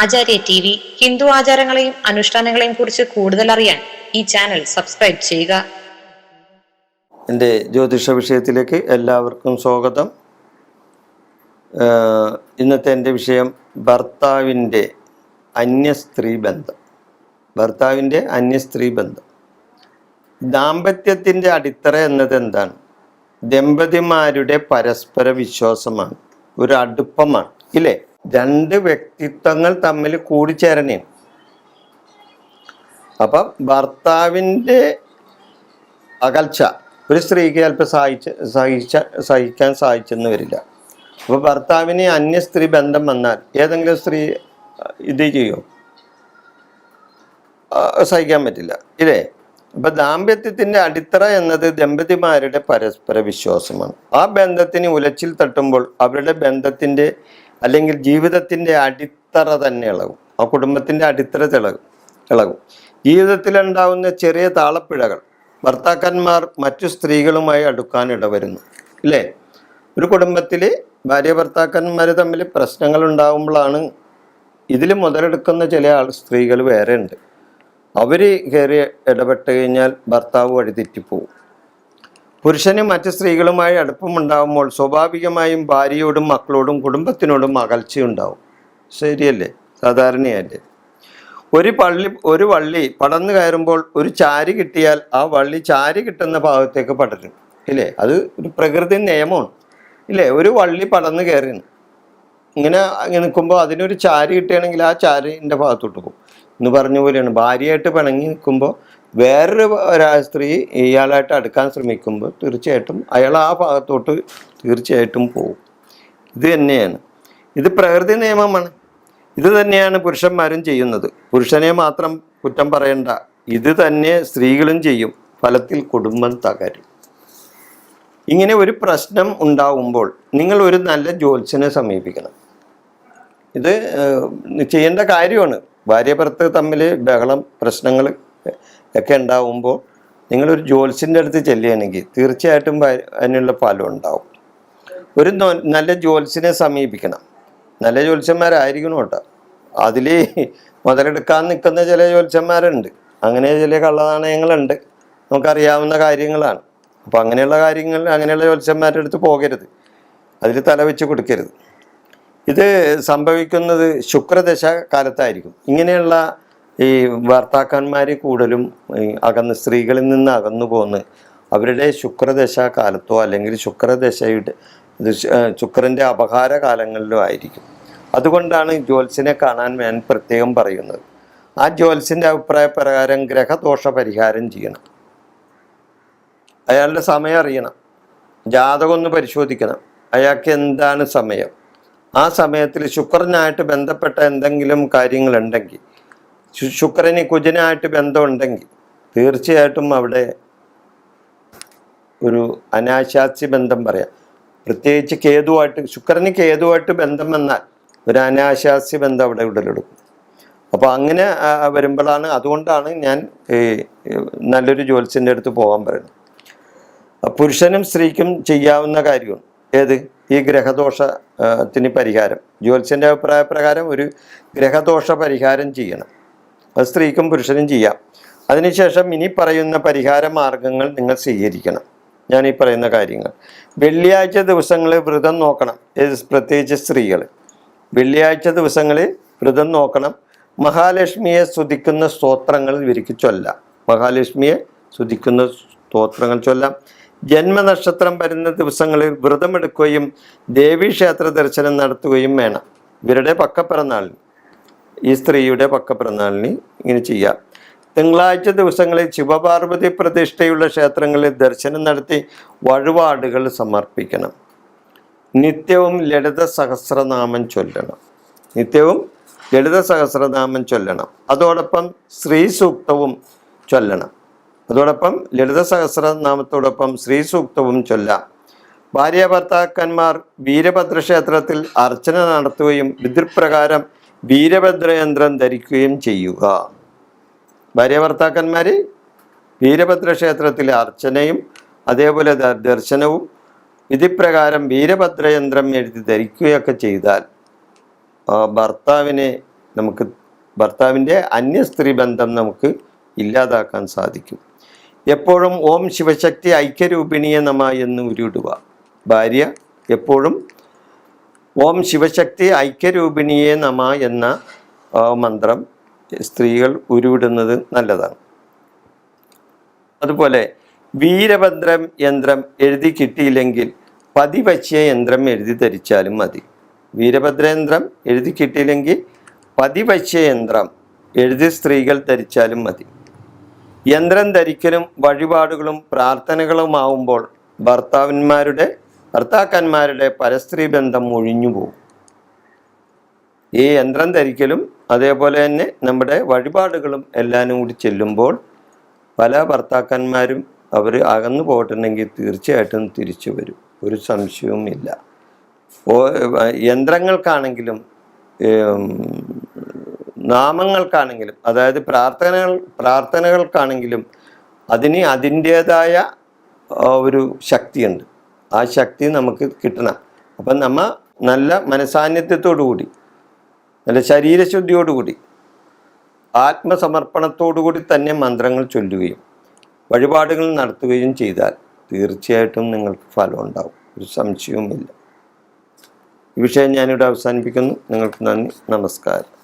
ആചാര്യ T V Hindu ആചാരങ്ങളെയും അനുഷ്ഠാനങ്ങളെയും കുറിച്ച് കൂടുതൽ അറിയാൻ ഈ ചാനൽ സബ്സ്ക്രൈബ് ചെയ്യുക. എന്റെ ജ്യോതിഷ വിഷയത്തിലേക്ക് എല്ലാവർക്കും സ്വാഗതം. ഇന്നത്തെ എന്റെ വിഷയം ഭർത്താവിന്റെ അന്യ സ്ത്രീ ബന്ധം ഭർത്താവിന്റെ അന്യ സ്ത്രീ ബന്ധം ദാമ്പത്യത്തിന്റെ അടിത്തറ എന്നത് എന്താണ് ദമ്പതിമാരുടെ പരസ്പര വിശ്വാസമാണ്. ഒരു അടുപ്പമാണ് ഇല്ലേ? രണ്ട് വ്യക്തിത്വങ്ങൾ തമ്മിൽ കൂടിച്ചേരണേ അപ്പം ഭർത്താവിന്റെ അകൽച്ച ഒരു സ്ത്രീക്ക് ചിലപ്പോൾ സഹിച്ച സഹിച്ച സഹിക്കാൻ സാധിച്ചെന്ന് വരില്ല അപ്പോൾ ഭർത്താവിന് അന്യ സ്ത്രീ ബന്ധം വന്നാൽ ഏതെങ്കിലും സ്ത്രീ ഇത് ചെയ്യോ? സഹിക്കാൻ പറ്റില്ല. ഇല്ലേ? അപ്പൊ ദാമ്പത്യത്തിന്റെ അടിത്തറ എന്നത് ദമ്പതിമാരുടെ പരസ്പര വിശ്വാസമാണ്. ആ ബന്ധത്തിന് ഉലച്ചിൽ തട്ടുമ്പോൾ അവരുടെ ബന്ധത്തിന്റെ അല്ലെങ്കിൽ ജീവിതത്തിന്റെ അടിത്തറ തന്നെ ഇളകും. ആ കുടുംബത്തിന്റെ അടിത്തറ തിളകും ഇളകും. ജീവിതത്തിലുണ്ടാവുന്ന ചെറിയ താളപ്പിഴകൾ ഭർത്താക്കന്മാർ മറ്റു സ്ത്രീകളുമായി അടുക്കാൻ ഇടവരുന്നു ഇല്ലേ? ഒരു കുടുംബത്തിൽ ഭാര്യ ഭർത്താക്കന്മാർ തമ്മിൽ പ്രശ്നങ്ങൾ ഉണ്ടാകുമ്പോഴാണ് ഇതിൽ മുതലെടുക്കുന്ന ചില ആൾ സ്ത്രീകൾ വേറെ ഉണ്ട്. അവർ കയറി ഇടപെട്ട് കഴിഞ്ഞാൽ ഭർത്താവ് വഴി തെറ്റിപ്പോവും. പുരുഷന് മറ്റ് സ്ത്രീകളുമായി അടുപ്പമുണ്ടാകുമ്പോൾ സ്വാഭാവികമായും ഭാര്യയോടും മക്കളോടും കുടുംബത്തിനോടും അകൽച്ചയുണ്ടാവും. ശരിയല്ലേ? സാധാരണയല്ലേ? ഒരു പള്ളി ഒരു വള്ളി പടന്നു കയറുമ്പോൾ ഒരു ചാരി കിട്ടിയാൽ ആ വള്ളി ചാരി കിട്ടുന്ന ഭാഗത്തേക്ക് പടരും. ഇല്ലേ? അത് ഒരു പ്രകൃതി നിയമമാണ്. ഇല്ലേ? ഒരു വള്ളി പടന്നു കയറിയാണ് ഇങ്ങനെ നിൽക്കുമ്പോൾ അതിനൊരു ചാരി കിട്ടുകയാണെങ്കിൽ ആ ചാരിന്റെ ഭാഗത്തോട്ട് പോകും. എന്ന് പറഞ്ഞ പോലെയാണ്. ഭാര്യയായിട്ട് പിണങ്ങി നിൽക്കുമ്പോൾ വേറൊരു ഒരാ സ്ത്രീ ഇയാളായിട്ട് അടുക്കാൻ ശ്രമിക്കുമ്പോൾ തീർച്ചയായിട്ടും അയാൾ ആ ഭാഗത്തോട്ട് തീർച്ചയായിട്ടും പോകും. ഇത് തന്നെയാണ്. ഇത് പ്രകൃതി നിയമമാണ്. ഇത് തന്നെയാണ് പുരുഷന്മാരും ചെയ്യുന്നത്. പുരുഷനെ മാത്രം കുറ്റം പറയണ്ട. ഇത് തന്നെ സ്ത്രീകളും ചെയ്യും. ഫലത്തിൽ കുടുംബം തകരും. ഇങ്ങനെ ഒരു പ്രശ്നം ഉണ്ടാവുമ്പോൾ നിങ്ങൾ ഒരു നല്ല ജ്യോത്സ്യനെ സമീപിക്കണം. ഇത് ചെയ്യേണ്ട കാര്യമാണ്. ഭാര്യ ഭർത്ത് തമ്മിൽ ബഹളം പ്രശ്നങ്ങൾ ഒക്കെ ഉണ്ടാവുമ്പോൾ നിങ്ങളൊരു ജ്യോത്സ്യന്റെ അടുത്ത് ചെല്ലുകയാണെങ്കിൽ തീർച്ചയായിട്ടും അതിനുള്ള ഫലം ഉണ്ടാവും. ഒരു നല്ല ജ്യോത്സ്യനെ സമീപിക്കണം. നല്ല ജ്യോത്സ്യന്മാരായിരിക്കണം കേട്ടോ. അതിൽ മുതലെടുക്കാൻ നിൽക്കുന്ന ചില ജ്യോത്സ്യന്മാരുണ്ട്. അങ്ങനെ ചില കള്ളനാണയങ്ങളുണ്ട്. നമുക്കറിയാവുന്ന കാര്യങ്ങളാണ്. അപ്പോൾ അങ്ങനെയുള്ള കാര്യങ്ങൾ അങ്ങനെയുള്ള ജ്യോത്സ്യന്മാരുടെ അടുത്ത് പോകരുത്. അതിൽ തലവെച്ച് കൊടുക്കരുത്. ഇത് സംഭവിക്കുന്നത് ശുക്രദശ കാലത്തായിരിക്കും. ഇങ്ങനെയുള്ള ഈ ഭർത്താക്കന്മാർ കൂടുതലും അകന്ന് സ്ത്രീകളിൽ നിന്ന് അകന്നു പോന്ന് അവരുടെ ശുക്രദശ കാലത്തോ അല്ലെങ്കിൽ ശുക്രദശയുടെ ശുക്രന്റെ അപകാര കാലങ്ങളിലോ ആയിരിക്കും. അതുകൊണ്ടാണ് ജ്യോത്സ്യനെ കാണാൻ ഞാൻ പ്രത്യേകം പറയുന്നത്. ആ ജ്യോത്സ്യന്റെ അഭിപ്രായ പ്രകാരം ഗ്രഹദോഷ പരിഹാരം ചെയ്യണം. അയാളുടെ സമയം അറിയണം. ജാതകം ഒന്ന് പരിശോധിക്കണം. അയാൾക്ക് എന്താണ് സമയം? ആ സമയത്തിൽ ശുക്രനായിട്ട് ബന്ധപ്പെട്ട എന്തെങ്കിലും കാര്യങ്ങളുണ്ടെങ്കിൽ ശുക്രന് കുജനായിട്ട് ബന്ധമുണ്ടെങ്കിൽ തീർച്ചയായിട്ടും അവിടെ ഒരു അനാശാസ്യ ബന്ധം പറയാം. പ്രത്യേകിച്ച് കേതുവായിട്ട് ശുക്രന് കേതുവായിട്ട് ബന്ധം വന്നാൽ ഒരു അനാശാസ്യ ബന്ധം അവിടെ ഉടലെടുക്കും. അപ്പോൾ അങ്ങനെ വരുമ്പോഴാണ് അതുകൊണ്ടാണ് ഞാൻ നല്ലൊരു ജ്യോത്സ്യന്റെ അടുത്ത് പോകാൻ പറയുന്നത്. പുരുഷനും സ്ത്രീക്കും ചെയ്യാവുന്ന കാര്യമാണ്. ഏത്? ഈ ഗ്രഹദോഷത്തിന് പരിഹാരം. ജ്യോത്സ്യന്റെ അഭിപ്രായ പ്രകാരം ഒരു ഗ്രഹദോഷ പരിഹാരം ചെയ്യണം. അത് സ്ത്രീക്കും പുരുഷനും ചെയ്യാം. അതിനുശേഷം ഇനി പറയുന്ന പരിഹാര മാർഗങ്ങൾ നിങ്ങൾ സ്വീകരിക്കണം. ഞാൻ ഈ പറയുന്ന കാര്യങ്ങൾ. വെള്ളിയാഴ്ച ദിവസങ്ങളിൽ വ്രതം നോക്കണം. പ്രത്യേകിച്ച് സ്ത്രീകൾ വെള്ളിയാഴ്ച ദിവസങ്ങളിൽ വ്രതം നോക്കണം. മഹാലക്ഷ്മിയെ സ്തുതിക്കുന്ന സ്തോത്രങ്ങൾ ഇവർക്ക് ചൊല്ലാം. മഹാലക്ഷ്മിയെ സ്തുതിക്കുന്ന സ്തോത്രങ്ങൾ ചൊല്ലാം. ജന്മനക്ഷത്രം വരുന്ന ദിവസങ്ങളിൽ വ്രതമെടുക്കുകയും ദേവീക്ഷേത്ര ദർശനം നടത്തുകയും വേണം. ഇവരുടെ പക്കപ്പിറന്നാളിന്. ഈ സ്ത്രീയുടെ പക്കപ്പിറന്നാളിന് ഇങ്ങനെ ചെയ്യാം. തിങ്കളാഴ്ച ദിവസങ്ങളിൽ ശിവപാർവതി പ്രതിഷ്ഠയുള്ള ക്ഷേത്രങ്ങളിൽ ദർശനം നടത്തി വഴിപാടുകൾ സമർപ്പിക്കണം. നിത്യവും ലളിത സഹസ്രനാമം ചൊല്ലണം. നിത്യവും ലളിത സഹസ്രനാമം ചൊല്ലണം. അതോടൊപ്പം ശ്രീ സൂക്തവും ചൊല്ലണം. അതോടൊപ്പം ലളിത സഹസ്രനാമത്തോടൊപ്പം ശ്രീ സൂക്തവും ചൊല്ലാം. ഭാര്യ ഭർത്താക്കന്മാർ വീരഭദ്രക്ഷേത്രത്തിൽ അർച്ചന നടത്തുകയും വിധിപ്രകാരം വീരഭദ്രയന്ത്രം ധരിക്കുകയും ചെയ്യുക. ഭാര്യ ഭർത്താക്കന്മാർ വീരഭദ്ര ക്ഷേത്രത്തിലെ അർച്ചനയും അതേപോലെ ദർശനവും വിധിപ്രകാരം വീരഭദ്രയന്ത്രം എഴുതി ധരിക്കുകയൊക്കെ ചെയ്താൽ ഭർത്താവിനെ നമുക്ക് ഭർത്താവിന്റെ അന്യ സ്ത്രീ ബന്ധം നമുക്ക് ഇല്ലാതാക്കാൻ സാധിക്കും. എപ്പോഴും ഓം ശിവശക്തി ഐക്യരൂപിണിയെ നമ എന്ന് ഉരുവിടുക. ഭാര്യ എപ്പോഴും ഓം ശിവശക്തി ഐക്യരൂപിണിയെ നമ എന്ന മന്ത്രം സ്ത്രീകൾ ഉരുവിടുന്നത് നല്ലതാണ്. അതുപോലെ വീരഭദ്രം യന്ത്രം എഴുതി കിട്ടിയില്ലെങ്കിൽ പതിവച്ച യന്ത്രം എഴുതി ധരിച്ചാലും മതി. വീരഭദ്രയന്ത്രം എഴുതി കിട്ടിയില്ലെങ്കിൽ പതിവച്ച യന്ത്രം എഴുതി സ്ത്രീകൾ ധരിച്ചാലും മതി. യന്ത്രം ധരിക്കലും വഴിപാടുകളും പ്രാർത്ഥനകളുമാവുമ്പോൾ ഭർത്താവന്മാരുടെ ഭർത്താക്കന്മാരുടെ പരസ്ത്രീ ബന്ധം ഒഴിഞ്ഞു പോകും. ഈ യന്ത്രം ധരിക്കലും അതേപോലെ തന്നെ നമ്മുടെ വഴിപാടുകളും എല്ലാവരും കൂടി ചെല്ലുമ്പോൾ പല ഭർത്താക്കന്മാരും അവർ അകന്നു പോയിട്ടുണ്ടെങ്കിൽ തീർച്ചയായിട്ടും തിരിച്ചു വരും. ഒരു സംശയവും ഇല്ല. യന്ത്രങ്ങൾക്കാണെങ്കിലും നാമങ്ങൾക്കാണെങ്കിലും അതായത് പ്രാർത്ഥനകൾ പ്രാർത്ഥനകൾക്കാണെങ്കിലും അതിന് അതിന്റേതായ ഒരു ശക്തിയുണ്ട്. ആ ശക്തി നമുക്ക് കിട്ടണം. അപ്പം നമ്മൾ നല്ല മനസാന്നിധ്യത്തോടുകൂടി നല്ല ശരീരശുദ്ധിയോടുകൂടി ആത്മസമർപ്പണത്തോടുകൂടി തന്നെ മന്ത്രങ്ങൾ ചൊല്ലുകയും വഴിപാടുകൾ നടത്തുകയും ചെയ്താൽ തീർച്ചയായിട്ടും നിങ്ങൾക്ക് ഫലം ഉണ്ടാവും. ഒരു സംശയവുമില്ല. ഈ വിഷയം ഞാനിവിടെ അവസാനിപ്പിക്കുന്നു. നിങ്ങൾക്ക് നന്ദി. നമസ്കാരം.